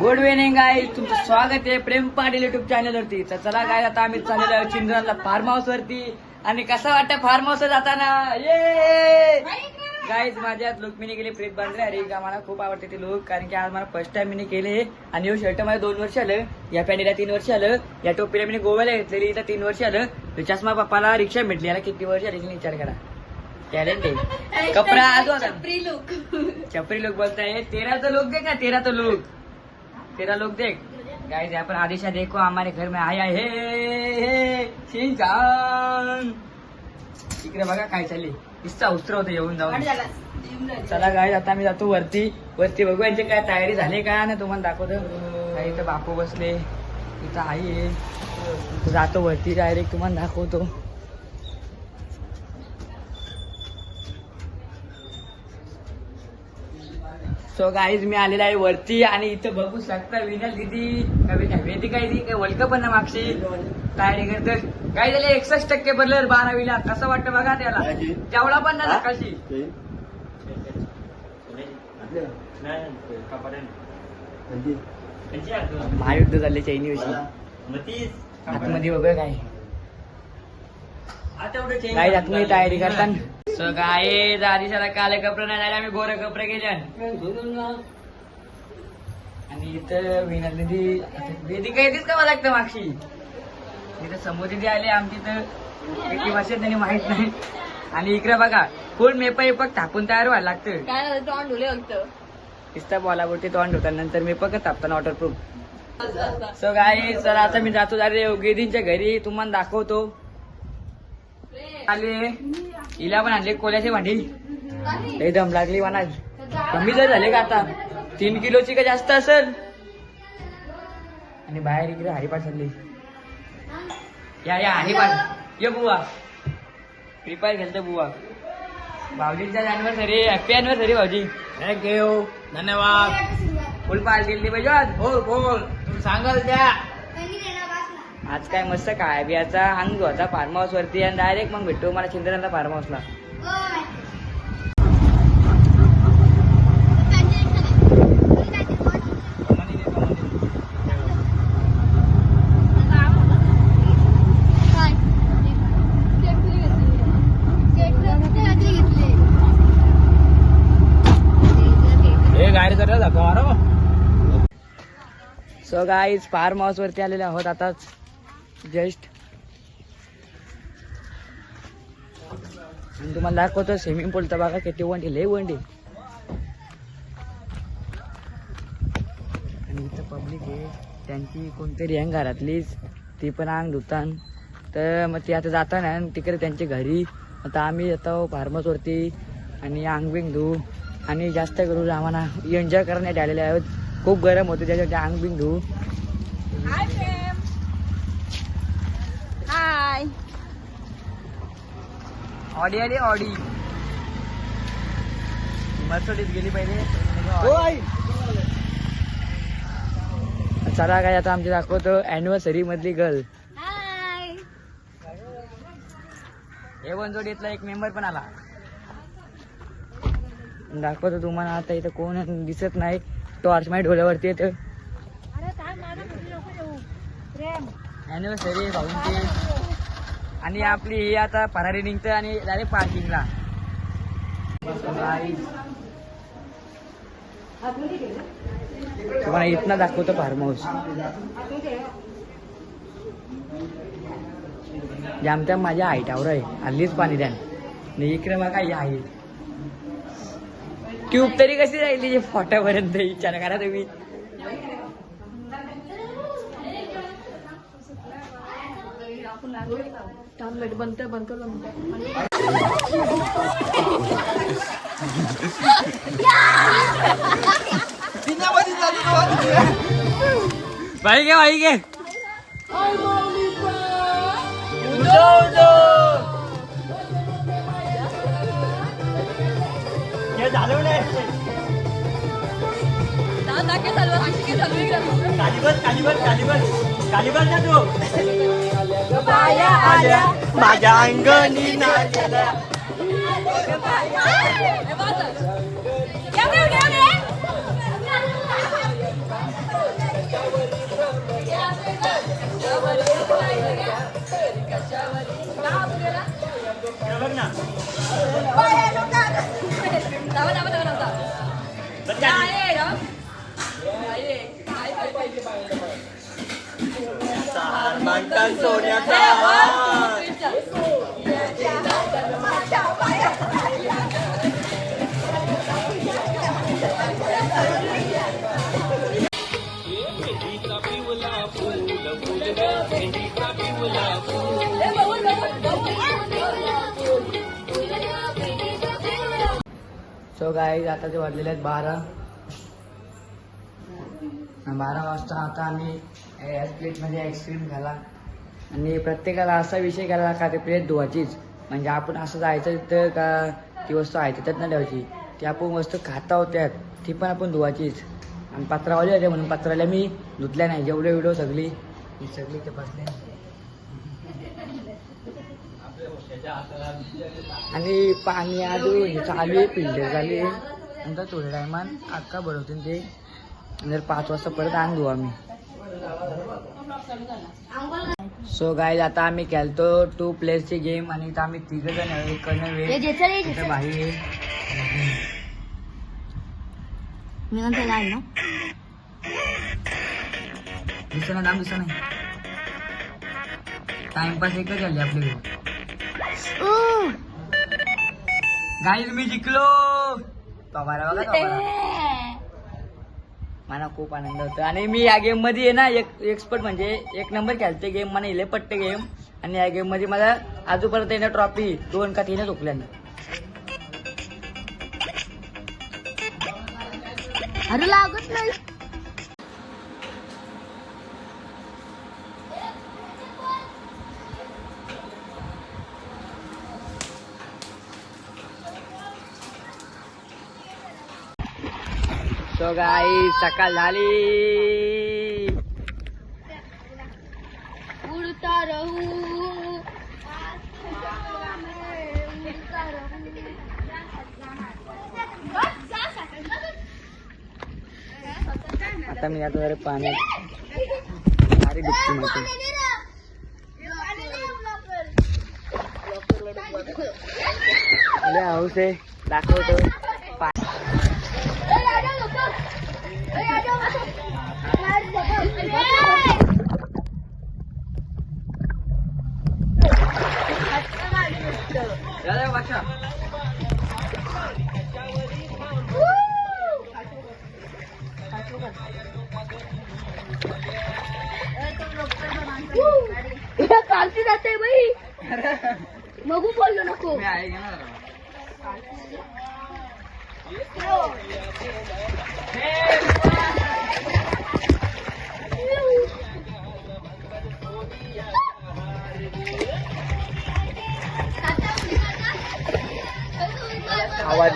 Good evening guys तुमचं स्वागत आहे प्रेम पाटील युट्यूब चॅनल वरती. तर चला काय आता आम्ही चाललेलो आहे चिंद्राला फार्म हाऊस वरती. आणि कसं वाटतं फार्म हाऊस जाताना? ये गाईज माझ्यात लुक मी गेले प्रीत बांधले अरे का मला खूप आवडते ते लुक कारण की आज मला फर्स्ट टाइम मी केले. आणि हे शर्ट मला दोन वर्ष आलं. या पॅन्टीला तीन वर्ष आलं. या टोपीला मी गोव्याला घेतलेली इथं तीन वर्ष आलं. तर चष्मा पप्पाला रिक्षा भेटली. याला किती वर्ष आली विचार करा. टॅलेंट आहे. कपडा आजो आता चपरी लोक बोलताय. तेरा तो लोग देख ना तेरा तो लोग तेरा लोग देख। गाइस यहाँ पर आदिशा देखो हमारे घर में आया है शिनचान! इकडे बघा काय चालली. इच्छा उस्तर होतं येऊन जाऊन. चला गाय आता आम्ही जातो वरती. वरती बघू यांची काय तयारी झाली का? ना तुम्हाला दाखवतो. इथं बापू बसले. इथं आई आहे. जातो वरती डायरेक्ट तुम्हाला दाखवतो. सो गाईज मी आलेला आहे वरती आणि इथं बघू शकता विनल दिदी वेदी काय काय वर्ल्ड कप ना मागची? तयारी करत. काय झाले? एकसष्ट टक्के भरलं बारावीला. कसं वाटतं बघा त्याला? तेवढा पण ना कशी महायुद्ध झाले चैनी विषयी. आतमध्ये काय? काय आतमध्ये तयारी करताना? सो काय आदिशाला काले कपडे नाही झाले आम्ही गोरे कपडे गेले आणि इथं विनल दिदी दिदी काय येतेच का लागतं मागशी इथं समोर दिदी आले आमची तर किती भाषा त्यांनी माहीत नाही. आणि इकडे बघा फुल मेपा एपक थापून तयार व्हायला लागतं काय तोंड धुले फक्त. इस्ता बॉलावरती तोंड होता नंतर मी पकत तापताना वॉटरप्रूफ सो गाई चला आता मी जातो अरे गेदींच्या घरी तुम्हाला दाखवतो. आले. हिला पण आणले कोल्याची भांडी लई दम लागली म्हणा कमी जर झाले का आता? तीन किलोची का जास्त असेल? आणि बाहेर इकडे हरिपाठ चालली या या हरिपाठ ये बुवा. प्रिपेअर केलं बुवा. भाऊजींचा अॅनिव्हर्सरी हॅपी अॅनिव्हर्सरी भाऊजी. थँक्यू धन्यवाद. फुल पाल गेली पाहिजे बोल बोल. तुम्ही सांगाल त्या. आज काय मस्त काय बियाचा अंग होता फार्म हाऊस वरती आणि डायरेक्ट मग भेटतो मला चिंतनाला फार्म हाऊसला हे सो गाईज फार्म हाऊस वरती आलेले आहोत आताच. जस्ट. तुम्हाला दाखवतो स्विमिंग पूलचा बघा किती वंडी लय वंडी. आणि इथं पब्लिक आहे त्यांची कोणतरी आहे घरातलीच ती पण अंग धुतान तर मग ती आता जाताना आणि तिकडे त्यांच्या घरी. आता आम्ही येतो फार्मसवरती आणि अंग बिंग धुऊ आणि जास्त करून आम्हाला एन्जॉय करण्यात आलेले आहोत. खूप गरम होते त्याच्यासाठी अंग बिंग धुऊ ऑडी आली ऑडी. मर्सडीज गेली पहिले. चला काय आता आमची दाखवतो अॅनिव्हर्सरी मधली गर्ल हाय हे वनजोडीतला एक मेंबर पण आला. दाखवतो तुम्हाला आता इथं कोण दिसत नाही. टॉर्च माईट ढोल्यावरती येतं. अॅनिव्हर्सरी भाऊंची. आणि आपली ही आता फरारी निघतं आणि डायरेक्ट पार्किंगला तुम्हाला इथनं दाखवतो फार्म हाऊस जामत्या माझ्या हाईटावर आहे. हल्लीच पाणी द्या. आणि इकडे बघा काही आहे. ट्यूब तरी कशी राहिली तिची फोटापर्यंत विचार करा तुम्ही. बंद कर बंद कर भाई घे भाई घे झालं नाही काय चालू अशी काय चालू आहे कालीबस कालीबस कालीबस कालीबस ना तू आल्या आल्या माझ्या अंगणी नाचल्या कशावर तो गाईज आता ते वाढलेले आहेत बारा. बारा वाजता आता आम्ही याच प्लेटमध्ये आईस्क्रीम खाला आणि प्रत्येकाला असा विषय करायला का ते प्लेट धुवायचीच. म्हणजे आपण असं जायचं तर का ती वस्तू आहे तिथंच नाही ठेवायची. ती आपण वस्तू खाता होत्यात ती पण आपण धुवायचीच. आणि पत्रावाली होते म्हणून पत्राला मी धुतल्या नाही. जेवढे व्हिडिओ सगळी सगळी ते बसले. आणि पाणी हे चालू आहे फिल्टर झाली. नंतर थोड्या टायमान अक्का भरवतील ते नंतर पाच वाजता परत आण आम्ही. सो गाईज आता आम्ही खेळतो टू प्लेयरची गेम आणि इथं आम्ही तिघ जण इथं भाई आहे. मी नंतर ना? टाइमपास एकच झाली आपली. गाईज मी जिंकलो. पवारा बघा पवारा. मला खूप आनंद होतो आणि मी या गेममध्ये आहे ना एक एक्सपर्ट म्हणजे एक नंबर खेळते गेम मला इले पट्टे गेम आणि या गेममध्ये मला आजूपर्यंत येणं ट्रॉफी दोन का तीनच झोपल्यानं अरे लागत नाही. सो गाई सकाळ झाली उडता रहू आता मी आता जरा पाण्यात अरे डुबकी मारतो अरे हाऊस आहे दाखवतो पा- कालची जाते बाई. बघू बोललो नको. मी आहे. का ना? आवाज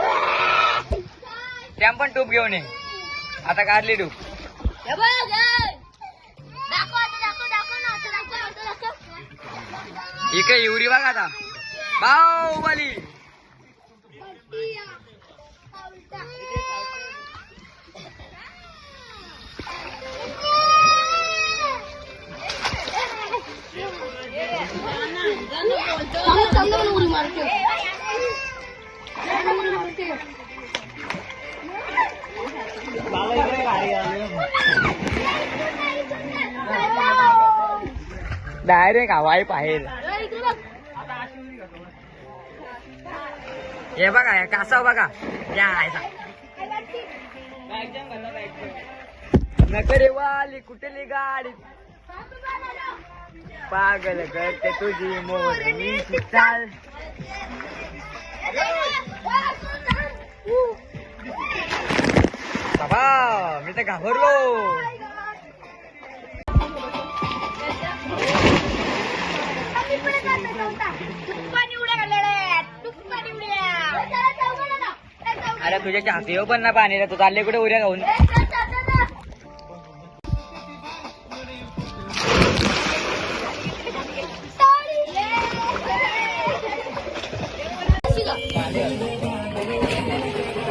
नाही त्या पण टूप घेऊन ये. आता काढली टूप. इकडे युरी बघा आता. बाहुबली उडी मारते डायरेक्ट हवाई बाहेर हे बघा हे कासव बघा. या आयचा नकरे वाली कुठली गाडी? पागल करते तुझी मोरणी. चाल. बाबा मी तर घाबरलो. अरे तुझ्या चाकलीवर पण ना पाणी तू चालले कुठे उऱ्या खाऊन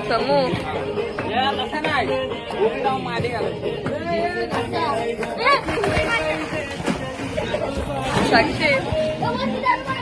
समू साक्षी.